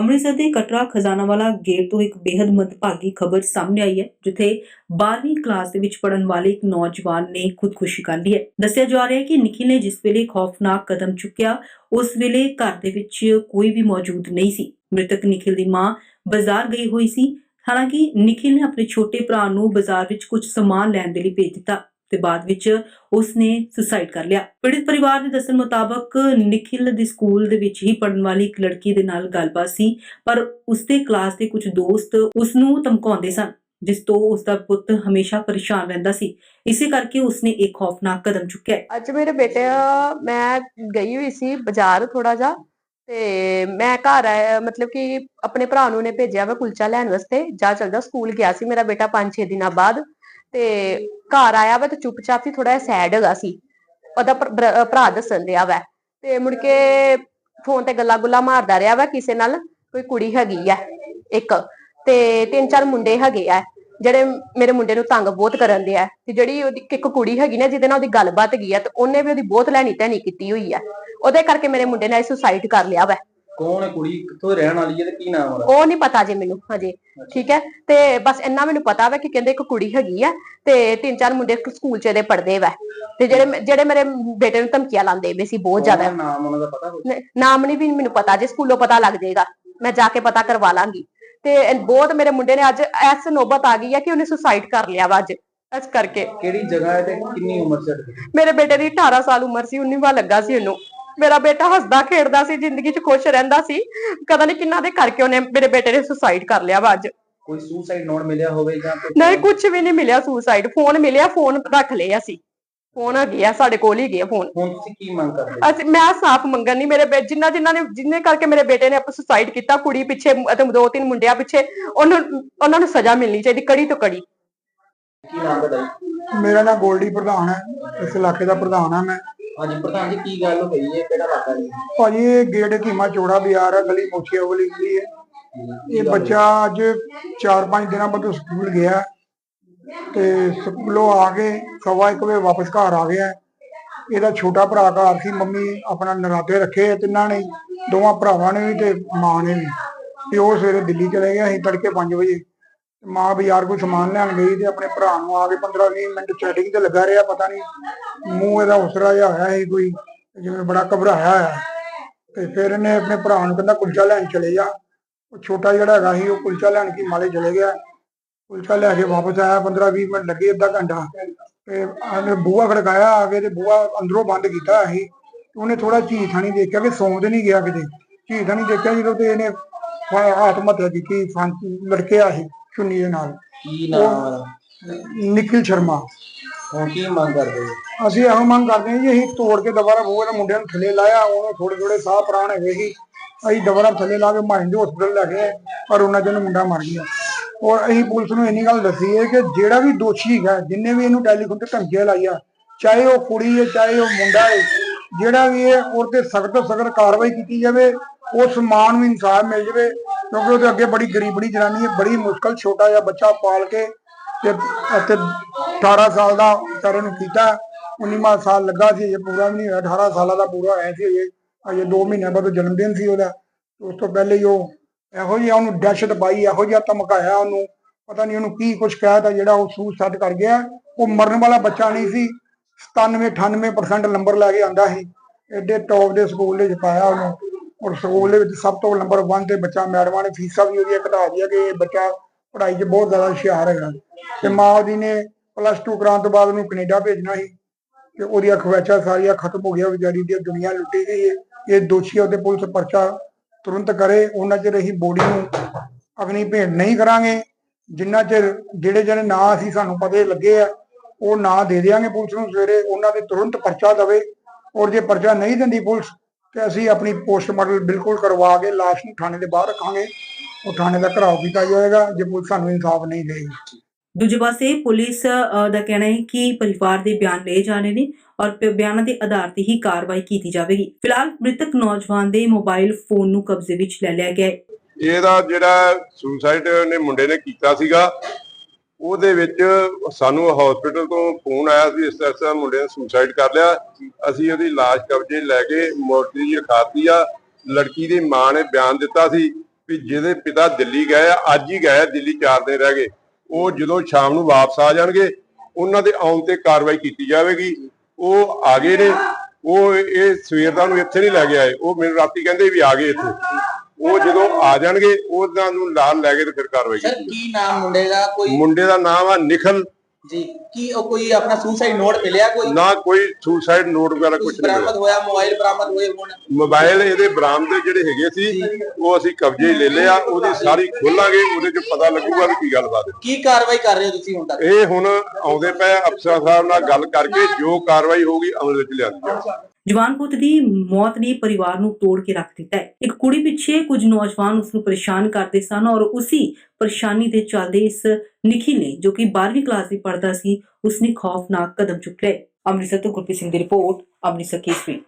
ਅੰਮ੍ਰਿਤਸਰ ਦੇ ਕਟਰਾ ਖਜ਼ਾਨਾ ਵਾਲਾ ਗੇਟ ਤੋਂ ਇੱਕ ਬੇहद ਮੰਦਭਾਗੀ ਖਬਰ ਸਾਹਮਣੇ ਆਈ ਹੈ, ਜਿੱਥੇ 12ਵੀਂ ਕਲਾਸ ਦੇ ਵਿੱਚ ਪੜਨ ਵਾਲੇ ਇੱਕ ਨੌਜਵਾਨ ਨੇ ਖੁਦਕੁਸ਼ੀ ਕਰ ਲਈ ਹੈ। ਦੱਸਿਆ ਜਾ ਰਿਹਾ ਹੈ ਕਿ ਨਿਖਿਲ ਨੇ ਜਿਸ ਵੇਲੇ ਖੌਫਨਾਕ ਕਦਮ ਚੁੱਕਿਆ, ਉਸ ਵੇਲੇ ਘਰ ਦੇ ਵਿੱਚ ਕੋਈ ਵੀ ਮੌਜੂਦ ਨਹੀਂ ਸੀ। ਮ੍ਰਿਤਕ ਨਿਖਿਲ ਦੀ ਮਾਂ ਬਾਜ਼ਾਰ ਗਈ ਹੋਈ ਸੀ। ਹਾਲਾਂਕਿ ਨਿਖਿਲ ਨੇ ਆਪਣੇ ਛੋਟੇ ਭਰਾ ਨੂੰ ਬਾਜ਼ਾਰ ਵਿੱਚ ਕੁਝ ਸਮਾਨ ਲੈਣ ਦੇ ਲਈ ਭੇਜ ਦਿੱਤਾ। ਤੇ ਬਾਅਦ ਵਿੱਚ ਉਸਨੇ ਸੁਸਾਈਡ ਕਰ ਲਿਆ। ਪੀੜਿਤ ਪਰਿਵਾਰ ਦੇ ਦੱਸਣ ਮੁਤਾਬਕ ਨਿਖਿਲ ਦੇ ਸਕੂਲ ਦੇ ਵਿੱਚ ਹੀ ਪੜਨ ਵਾਲੀ ਇੱਕ ਲੜਕੀ ਦੇ ਨਾਲ ਗੱਲਬਾਤ ਸੀ, ਪਰ ਉਸਦੇ ਕਲਾਸ ਦੇ ਕੁਝ ਦੋਸਤ ਉਸ ਨੂੰ ਧਮਕਾਉਂਦੇ ਸਨ, ਜਿਸ ਤੋਂ ਉਸ ਦਾ ਪੁੱਤ ਹਮੇਸ਼ਾ ਪਰੇਸ਼ਾਨ ਰਹਿੰਦਾ ਸੀ। ਇਸੇ ਕਰਕੇ ਉਸਨੇ ਇੱਕ ਖੌਫਨਾਕ ਕਦਮ ਚੁੱਕਿਆ ਅੱਜ ਮੇਰੇ ਬੇਟੇ, ਮੈਂ ਗਈ ਹੋਈ ਸੀ ਬਾਜ਼ਾਰ ਥੋੜਾ ਜਾ ਤੇ ਮੈਂ ਘਰ ਆਇਆ, ਮਤਲਬ ਕਿ ਆਪਣੇ ਭਰਾ ਨੂੰ ਨੇ ਭੇਜਿਆ ਵਾ ਕੁਲਚਾ ਲੈਣ ਵਾਸਤੇ, ਜਾ ਚਲ ਸਕੂਲ ਗਿਆ ਸੀ। ਮੇਰਾ ਬੇਟਾ 5-6 ਦਿਨਾਂ ਬਾਅਦ ਤੇ ਘਰ ਆਇਆ ਵਾ ਤੇ ਚੁੱਪਚਾਪ ਹੀ ਥੋੜਾ ਸੈਡ ਹੈਗਾ ਸੀ। ਉਹਦਾ ਭਰਾ ਦੱਸਣ ਦਿਆ ਵਾ ਤੇ ਮੁੜ ਕੇ ਫੋਨ ਤੇ ਗੱਲਾਂ ਗੁੱਲਾਂ ਮਾਰਦਾ ਰਿਹਾ ਵਾ ਕਿਸੇ ਨਾਲ, ਕੋਈ ਕੁੜੀ ਹੈਗੀ ਆ, ਇੱਕ ਤੇ ਤਿੰਨ ਚਾਰ ਮੁੰਡੇ ਹੈਗੇ ਆ, ਜਿਹੜੇ ਮੇਰੇ ਮੁੰਡੇ ਨੂੰ ਤੰਗ ਬਹੁਤ ਕਰਨ ਦੇ ਆ ਤੇ ਜਿਹੜੀ ਉਹਦੀ ਇੱਕ ਕੁੜੀ ਹੈਗੀ ਨਾ, ਜਿਹਦੇ ਨਾਲ ਉਹਦੀ ਗੱਲਬਾਤ ਹੈਗੀ ਆ, ਤੇ ਉਹਨੇ ਵੀ ਉਹਦੀ ਬਹੁਤ ਲੈਣੀ ਧੈਣੀ ਕੀਤੀ ਹੋਈ ਆ। ਉਹਦੇ ਕਰਕੇ ਮੇਰੇ ਮੁੰਡੇ ਨੇ ਸੁਸਾਈਡ ਕਰ ਲਿਆ ਵਾ। ਕੌਣ ਹੈ ਕੁੜੀ ਕਿੱਥੋਂ ਰਹਿਣ ਵਾਲੀ ਹੈ ਤੇ ਕੀ ਨਾਮ ਉਹਦਾ? ਉਹ ਨਹੀਂ ਪਤਾ ਜੇ ਮੈਨੂੰ ਹਜੇ। ਠੀਕ ਹੈ? ਤੇ ਬਸ ਇੰਨਾ ਮੈਨੂੰ ਪਤਾ ਵਾ ਕਿ ਕਹਿੰਦੇ ਇੱਕ ਕੁੜੀ ਹੈਗੀ ਆ ਤੇ ਤਿੰਨ ਚਾਰ ਮੁੰਡੇ ਸਕੂਲ ਚ ਇਹਦੇ ਪੜਦੇ ਵਾ। ਤੇ ਜਿਹੜੇ ਜਿਹੜੇ ਮੇਰੇ ਬੇਟੇ ਨੂੰ ਧਮਕੀਆਂ ਲਾਉਂਦੇ ਵੇ ਸੀ ਬਹੁਤ ਜ਼ਿਆਦਾ। ਨਾਮ ਉਹਨਾਂ ਦਾ ਪਤਾ? ਨ- ਨਾਮ ਨਹੀਂ ਵੀ ਮੈਨੂੰ ਪਤਾ ਜੇ ਸਕੂਲੋਂ ਪਤਾ ਲੱਗ ਜਾਏਗਾ ਮੈਂ ਜਾ ਕੇ ਪਤਾ ਕਰਵਾ ਲਾਂਗੀ। ਤੇ ਬਹੁਤ ਮੇਰੇ ਮੁੰਡੇ ਨੇ ਅੱਜ ਐਸ ਨੌਬਤ ਆ ਗਈ ਆ ਕਿ ਉਹਨੇ ਸੁਸਾਈਡ ਕਰ ਲਿਆ ਵਾ ਅੱਜ ਇਸ ਕਰਕੇ। ਕਿਹੜੀ ਜਗ੍ਹਾ ਹੈ ਤੇ ਕਿੰਨੀ ਉਮਰ ਹੈ ਮੇਰੇ ਬੇਟੇ ਦੀ 18 ਸਾਲ ਉਮਰ ਸੀ 19ਵਾਂ ਲੱਗਾ ਸੀ ਉਹਨੂੰ। ਮੇਰਾ ਬੇਟਾ ਹੱਸਦਾ ਖੇਡਦਾ ਸੀ ਜ਼ਿੰਦਗੀ 'ਚ ਖੁਸ਼ ਰਹਿੰਦਾ ਸੀ। ਪਤਾ ਨਹੀਂ ਕਿੰਨਾ ਦੇ ਕਰਕੇ ਉਹਨੇ ਮੇਰੇ ਬੇਟੇ ਨੇ ਸੁਸਾਈਡ ਕਰ ਲਿਆ ਵਾ ਅੱਜ। ਕੋਈ ਸੁਸਾਈਡ ਨੋਟ ਮਿਲਿਆ ਹੋਵੇ ਜਾਂ ਕੋਈ ਨਹੀਂ ਕੁਝ ਵੀ ਨਹੀਂ ਮਿਲਿਆ ਸੁਸਾਈਡ ਫੋਨ ਮਿਲਿਆ ਫੋਨ ਰੱਖ ਲਿਆ ਸੀ ਫੋਨ ਆ ਸਾਡੇ ਕੋਲ ਹੀ ਗਿਆ ਫੋਨ ਹੁਣ ਤੁਸੀਂ ਕੀ ਮੰਗ ਕਰਦੇ ਅਸੀਂ ਮੈਂ ਸਾਫ਼ ਮੰਗਣ ਨਹੀਂ ਮੇਰੇ ਬੇ ਜਿੰਨਾ ਜਿੰਨਾ ਨੇ ਜਿੰਨੇ ਕਰਕੇ ਮੇਰੇ ਬੇਟੇ ਨੇ ਆਪਣਾ ਸੁਸਾਈਡ ਕੀਤਾ ਕੁੜੀ ਪਿੱਛੇ ਅਤੇ ਦੋ ਤਿੰਨ ਮੁੰਡਿਆਂ ਪਿੱਛੇ ਉਹਨੂੰ ਉਹਨਾਂ ਨੂੰ ਸਜ਼ਾ ਮਿਲਣੀ ਚਾਹੀਦੀ ਕੜੀ ਤੋਂ ਕੜੀ। ਕੀ ਨਾਮ ਜੀ? ਮੇਰਾ ਨਾਮ ਗੋਲਡੀ ਪ੍ਰਧਾਨ ਹੈ ਇਸ ਇਲਾਕੇ ਦਾ ਪ੍ਰਧਾਨ ਹਾਂ ਮੈਂ। ਹਾਂਜੀ ਪ੍ਰਧਾਨ ਜੀ ਕੀ ਗੱਲ ਹੋਈ ਹੈ? ਕਿਹੜਾ ਇਲਾਕਾ ਜੀ ਭਾਜੀ ਇਹ ਗੇਟ ਕੀਮਾ ਚੋੜਾ ਬਾਜ਼ਾਰ ਹੈ ਗਲੀ ਮੋਚੀਆ ਵਾਲੀ ਗਲੀ ਹੈ ਇਹ ਬੱਚਾ ਅੱਜ 4-5 ਦਿਨਾਂ ਬਾਅਦ ਸਕੂਲ ਗਿਆ ਤੇ ਸਕੂਲੋਂ ਆ ਕੇ ਸਵਾ ਇੱਕ ਵਜੇ ਵਾਪਸ ਘਰ ਆ ਗਿਆ। ਇਹਦਾ ਛੋਟਾ ਭਰਾ ਘਰ ਸੀ ਮੰਮੀ ਆਪਣਾ ਨਰਾਤੇ ਰੱਖੇ ਆ ਤਿੰਨਾਂ ਨੇ ਦੋਵਾਂ ਭਰਾਵਾਂ ਨੇ ਵੀ ਤੇ ਮਾਂ ਨੇ ਵੀ। ਤੇ ਉਹ ਸਵੇਰੇ ਦਿੱਲੀ ਚਲੇ ਗਿਆ ਸੀ ਤੜਕੇ 5 ਵਜੇ ਮਾਂ ਬਾਜ਼ਾਰ ਕੋਈ ਸਮਾਨ ਲੈਣ ਗਈ ਤੇ ਆਪਣੇ ਭਰਾ ਨੂੰ ਆ ਕੇ 15-20 ਮਿੰਟ ਚੈਟਿੰਗ ਤੇ ਲੱਗਾ ਰਿਹਾ, ਪਤਾ ਨਹੀਂ ਮੂੰਹ ਇਹਦਾ ਉਸਰਾ ਜਿਹਾ ਹੋਇਆ ਸੀ ਕੋਈ, ਜਿਵੇਂ ਬੜਾ ਘਬਰਾਇਆ ਹੋਇਆ। ਤੇ ਫਿਰ ਇਹਨੇ ਆਪਣੇ ਭਰਾ ਨੂੰ ਕਹਿੰਦਾ ਕੁਲਚਾ ਲੈਣ ਚਲੇ ਜਾ। ਉਹ ਛੋਟਾ ਜਿਹੜਾ ਹੈਗਾ ਸੀ, ਉਹ ਕੁਲਚਾ ਲੈਣ ਕੀ ਮਾਲੇ ਚਲੇ ਗਿਆ। ਕੁਲਚਾ ਲੈ ਕੇ ਵਾਪਸ ਆਇਆ 15-20 ਮਿੰਟ ਲੱਗੇ ਅੱਧਾ ਘੰਟਾ। ਤੇ ਉਹਨੇ ਬੂਹਾ ਖੜਕਾਇਆ ਆ ਕੇ ਤੇ ਬੂਹਾ ਅੰਦਰੋਂ ਬੰਦ ਕੀਤਾ ਸੀ। ਉਹਨੇ ਥੋੜਾ ਝੀ ਥਾਣੀ ਦੇਖਿਆ ਕਿ ਸੌਂਦ ਤੇ ਨਹੀਂ ਗਿਆ ਕਿਤੇ। ਝੀ ਥਾਣੀ ਦੇਖਿਆ ਜਦੋਂ ਤੇ ਇਹਨੇ ਆਤਮ ਹੱਤਿਆ ਕੀਤੀ, ਫਾਂਸੀ, ਲੜਕਿਆ ਸੀ। ਚੁੰਨੀ ਦੇ ਨਾਲ। ਕੀ ਨਾਮ ਉਹਦਾ? ਨਿਖਿਲ ਸ਼ਰਮਾ। ਹੁਣ ਕੀ ਮੰਗ ਕਰਦੇ ਹੋ? ਅਸੀਂ ਇਹੋ ਮੰਗ ਕਰਦੇ ਹਾਂ ਜੀ ਅਸੀਂ ਤੋੜ ਕੇ ਦੁਬਾਰਾ ਬੂਹੇ ਦੇ ਮੁੰਡਿਆਂ ਨੂੰ ਥੱਲੇ ਲਾਇਆ ਉਹਨੂੰ ਥੋੜੇ ਥੋੜੇ ਸਾਹ ਪ੍ਰਾਣ ਹੈਗੇ ਸੀ। ਅਸੀਂ ਦੁਬਾਰਾ ਥੱਲੇ ਲਾ ਕੇ ਮਾਇੰਦ ਹਸਪੀਟਲ ਲੈ ਗਏ ਪਰ ਉਹਨਾਂ ਚੋਂ ਮੁੰਡਾ ਮਰ ਗਿਆ। ਔਰ ਅਸੀਂ ਪੁਲਿਸ ਨੂੰ ਇੰਨੀ ਗੱਲ ਦੱਸੀ ਹੈ ਕਿ ਜਿਹੜਾ ਵੀ ਦੋਸ਼ੀ ਹੈਗਾ ਜਿੰਨੇ ਵੀ ਇਹਨੂੰ ਟੈਲੀਫੋਨ ਤੇ ਧਮਕੀਆਂ ਲਾਈਆਂ ਚਾਹੇ ਉਹ ਕੁੜੀ ਹੈ ਚਾਹੇ ਉਹ ਮੁੰਡਾ ਹੈ ਜਿਹੜਾ ਵੀ ਹੈ ਉਹ ਤੇ ਸਖਤ ਸਖਤ ਕਾਰਵਾਈ ਕੀਤੀ ਜਾਵੇ ਉਹ ਸਮਾਨ ਨੂੰ ਇਨਸਾਫ ਮਿਲ ਜਾਵੇ, ਕਿਉਂਕਿ ਉਹਦੇ ਅੱਗੇ ਬੜੀ ਗਰੀਬੜੀ ਜਨਾਨੀ ਹੈ, ਬੜੀ ਮੁਸ਼ਕਲ, ਛੋਟਾ ਜਿਹਾ ਬੱਚਾ ਪਾਲ ਕੇ ਤੇ ਅਤੇ 18 ਸਾਲ ਦਾ ਵਿਚਾਰੇ ਨੂੰ ਕੀਤਾ। 19ਵਾਂ ਸਾਲ ਲੱਗਾ ਸੀ ਇਹ ਪੂਰਾ ਵੀ ਨਹੀਂ ਹੋਇਆ 18 ਸਾਲਾਂ ਦਾ ਪੂਰਾ ਹੋਇਆ ਸੀ ਇਹ ਅਜੇ 2 ਮਹੀਨਿਆਂ ਬਾਅਦ ਜਨਮ ਦਿਨ ਸੀ ਉਹਦਾ। ਉਸ ਤੋਂ ਪਹਿਲੇ ਹੀ ਉਹ ਇਹੋ ਜਿਹਾ ਉਹਨੂੰ ਦਹਿਸ਼ਤ ਪਾਈ, ਇਹੋ ਜਿਹਾ ਧਮਕਾਇਆ ਉਹਨੂੰ। ਪਤਾ ਨਹੀਂ ਉਹਨੂੰ ਕੀ ਕੁਝ ਕਹਿਤਾ ਜਿਹੜਾ ਉਹ ਸੂਸਾਈਡ ਕਰ ਗਿਆ। ਉਹ ਮਰਨ ਵਾਲਾ ਬੱਚਾ ਨਹੀਂ ਸੀ 97 98% ਨੰਬਰ ਲੈ ਕੇ ਆਂਦਾ ਸੀ। ਐਡੇ ਟੌਪ ਦੇ ਸਕੂਲ ਦੇ ਵਿੱਚ ਪਾਇਆ ਉਹਨੂੰ। ਔਰ ਸਕੂਲ ਦੇ ਵਿੱਚ ਸਭ ਤੋਂ ਨੰਬਰ 1 ਤੇ ਬੱਚਾ ਮੈਡਮਾਂ ਨੇ ਫੀਸਾਂ ਵੀ ਉਹਦੀਆਂ ਘਟਾ ਦਿੱਤੀਆਂ ਕਿ ਇਹ ਬੱਚਾ ਪੜ੍ਹਾਈ 'ਚ ਬਹੁਤ ਜ਼ਿਆਦਾ ਹੁਸ਼ਿਆਰ ਹੈਗਾ। ਤੇ ਮਾਂ ਉਹਦੀ ਨੇ ਪਲੱਸ 2 ਕਰਾਉਣ ਤੋਂ ਬਾਅਦ ਉਹਨੂੰ ਕੈਨੇਡਾ ਭੇਜਣਾ ਸੀ ਤੇ ਉਹਦੀਆਂ ਖਵਾਇਸ਼ਾਂ ਸਾਰੀਆਂ ਖਤਮ ਹੋ ਗਿਆ ਵਿਚਾਰੀ ਦੀ ਦੁਨੀਆ ਲੁੱਟੀ ਗਈ ਹੈ। ਇਹ ਦੋਸ਼ੀ ਉਹਦੇ ਪੁਲਿਸ ਪਰਚਾ ਤੁਰੰਤ ਕਰੇ, ਉਹਨਾਂ ਚਿਰ ਅਸੀਂ ਬੋਡੀ ਨੂੰ ਅਗਨੀ ਭੇਟ ਨਹੀਂ ਕਰਾਂਗੇ। ਜਿੰਨਾ ਚਿਰ ਜਿਹੜੇ ਜਿਹੜੇ ਨਾਂ ਅਸੀਂ ਸਾਨੂੰ ਪਤੇ ਲੱਗੇ ਆ, ਉਹ ਨਾਂ ਦੇ ਦਿਆਂਗੇ ਪੁਲਿਸ ਨੂੰ ਸਵੇਰੇ। ਉਹਨਾਂ ਦੇ ਤੁਰੰਤ ਪਰਚਾ ਦਵੇ। ਔਰ ਜੇ ਪਰਚਾ ਨਹੀਂ ਦਿੰਦੀ ਪੁਲਿਸ ਤੇ ਅਸੀਂ ਆਪਣੀ ਪੋਸਟਮਾਰਟਮ ਬਿਲਕੁਲ ਕਰਵਾ ਕੇ ਲਾਸ਼ ਨੂੰ ਥਾਣੇ ਦੇ ਬਾਹਰ ਰੱਖਾਂਗੇ। ਉਹ ਥਾਣੇ ਦਾ ਘਰਾਓ ਕੀਤਾ ਜਾਏਗਾ ਜੇ ਪੁਲਿਸ ਸਾਨੂੰ ਇਨਸਾਫ ਨਹੀਂ ਦੇਗੀ ਦੂਜੇ ਪਾਸੇ ਪੁਲਿਸ ਦਾ ਕਹਿਣਾ ਹੈ ਕਿ ਪਰਿਵਾਰ ਦੇ ਬਿਆਨ ਲਏ ਜਾਣੇ ਨੇ ਔਰ ਬਿਆਨਾਂ ਦੇ ਆਧਾਰ ਤੇ ਹੀ ਕਾਰਵਾਈ ਕੀਤੀ ਜਾਵੇਗੀ। ਫਿਲਹਾਲ ਮ੍ਰਿਤਕ ਨੌਜਵਾਨ ਦੇ ਮੋਬਾਈਲ ਫੋਨ ਨੂੰ ਕਬਜ਼ੇ ਵਿੱਚ ਲੈ ਲਿਆ ਗਿਆ ਹੈ। ਇਹਦਾ ਜਿਹੜਾ ਸੁਸਾਈਡ ਨੇ ਮੁੰਡੇ ਨੇ ਕੀਤਾ ਸੀਗਾ ਉਹਦੇ ਵਿੱਚ ਸਾਨੂੰ ਹਸਪੀਟਲ ਤੋਂ ਫੋਨ ਆਇਆ ਸੀ ਇਸ ਤਰ੍ਹਾਂ ਮੁੰਡੇ ਨੇ ਸੁਸਾਈਡ ਕਰ ਲਿਆ। ਅਸੀਂ ਉਹਦੀ ਲਾਸ਼ ਕਬਜ਼ੇ ਲੈ ਕੇ ਮੋਰਚਰੀ ਖਾਤੀ ਆ। ਲੜਕੀ ਦੀ ਮਾਂ ਨੇ ਬਿਆਨ ਦਿੱਤਾ ਸੀ ਵੀ ਜਿਹਦੇ ਪਿਤਾ ਦਿੱਲੀ ਗਏ ਆ ਅੱਜ ਹੀ ਗਏ ਆ, ਦਿੱਲੀ 4 ਦਿਨ ਰਹਿ ਗਏ। ਉਹ ਜਦੋਂ ਸ਼ਾਮ ਨੂੰ ਵਾਪਸ ਆ ਜਾਣਗੇ ਉਹਨਾਂ ਦੇ ਆਉਣ ਤੇ ਕਾਰਵਾਈ ਕੀਤੀ ਜਾਵੇਗੀ। ਉਹ ਆ ਗਏ ਨੇ। ਉਹ ਇਹ ਸਵੇਰ ਦਾ ਨੂੰ ਇੱਥੇ ਨਹੀਂ ਲੈ ਕੇ ਆਏ। ਉਹ ਮੈਨੂੰ ਰਾਤੀ ਕਹਿੰਦੇ ਵੀ ਆ ਗਏ ਇੱਥੇ। ਉਹ ਜਦੋਂ ਆ ਜਾਣਗੇ ਉਹਨਾਂ ਨੂੰ ਨਾਲ ਲੈ ਕੇ ਤੇ ਫਿਰ ਕਾਰਵਾਈ ਸਰ ਕੀਤੀ ਕੀ ਨਾਮ ਮੁੰਡੇ ਦਾ? ਕੋਈ ਮੁੰਡੇ ਦਾ ਨਾਮ ਆ ਨਿਖਲ। ਜੀ ਕੀ ਉਹ ਕੋਈ ਆਪਣਾ ਸੁਸਾਈਡ ਨੋਟ ਮਿਲਿਆ ਕੋਈ? ਨਾ ਕੋਈ ਸੁਸਾਈਡ ਨੋਟ ਵਗੈਰਾ ਕੁਝ ਕੁਝ ਨਹੀਂ ਮਿਲਿਆ। ਬਰਾਮਦ ਹੋਇਆ ਮੋਬਾਈਲ ਬਰਾਮਦ ਹੋਏ ਹੁਣ? ਮੋਬਾਈਲ ਇਹਦੇ ਬਰਾਮਦੇ ਜਿਹੜੇ ਹੈਗੇ ਸੀ ਉਹ ਅਸੀਂ ਕਬਜ਼ੇ 'ਚ ਲੈ ਲਿਆ ਉਹਦੀ ਸਾਰੀ ਖੋਲਾਂਗੇ ਉਹਦੇ 'ਚ ਪਤਾ ਲੱਗੂਗਾ ਵੀ ਕੀ ਗੱਲਬਾਤ ਹੈ। ਕੀ ਕਾਰਵਾਈ ਕਰ ਰਹੇ ਹੋ ਤੁਸੀਂ ਹੁਣ ਤੱਕ? ਇਹ ਹੁਣ ਆਉਂਦੇ ਪਏ ਅਫਸਰ ਸਾਹਿਬ ਨਾਲ ਗੱਲ ਕਰਕੇ ਜੋ ਕਾਰਵਾਈ ਹੋਊਗੀ ਅਮਲ ਵਿੱਚ ਲਿਆਂਦੀ ਜਾਊਗੀ ਜਵਾਨ ਪੁੱਤ ਦੀ ਮੌਤ ਨੇ ਪਰਿਵਾਰ ਨੂੰ ਤੋੜ ਕੇ ਰੱਖ ਦਿੱਤਾ ਹੈ। ਇੱਕ ਕੁੜੀ ਪਿੱਛੇ ਕੁਝ ਨੌਜਵਾਨ ਉਸ ਨੂੰ ਪਰੇਸ਼ਾਨ ਕਰਦੇ ਸਨ ਔਰ ਉਸੇ ਪਰੇਸ਼ਾਨੀ ਦੇ ਚੱਲਦੇ ਇਸ ਨਿਖਿਲ ਨੇ, ਜੋ ਕਿ 12ਵੀਂ ਕਲਾਸ ਵਿੱਚ ਪੜ੍ਹਦਾ ਸੀ, ਉਸਨੇ ਖੌਫਨਾਕ ਕਦਮ ਚੁੱਕ ਲਏ ਅੰਮ੍ਰਿਤਸਰ ਤੋਂ ਗੁਰਪ੍ਰੀਤ ਸਿੰਘ ਦੀ ਰਿਪੋਰਟ, ਅੰਮ੍ਰਿਤਸਰ ਕੇਸਰੀ।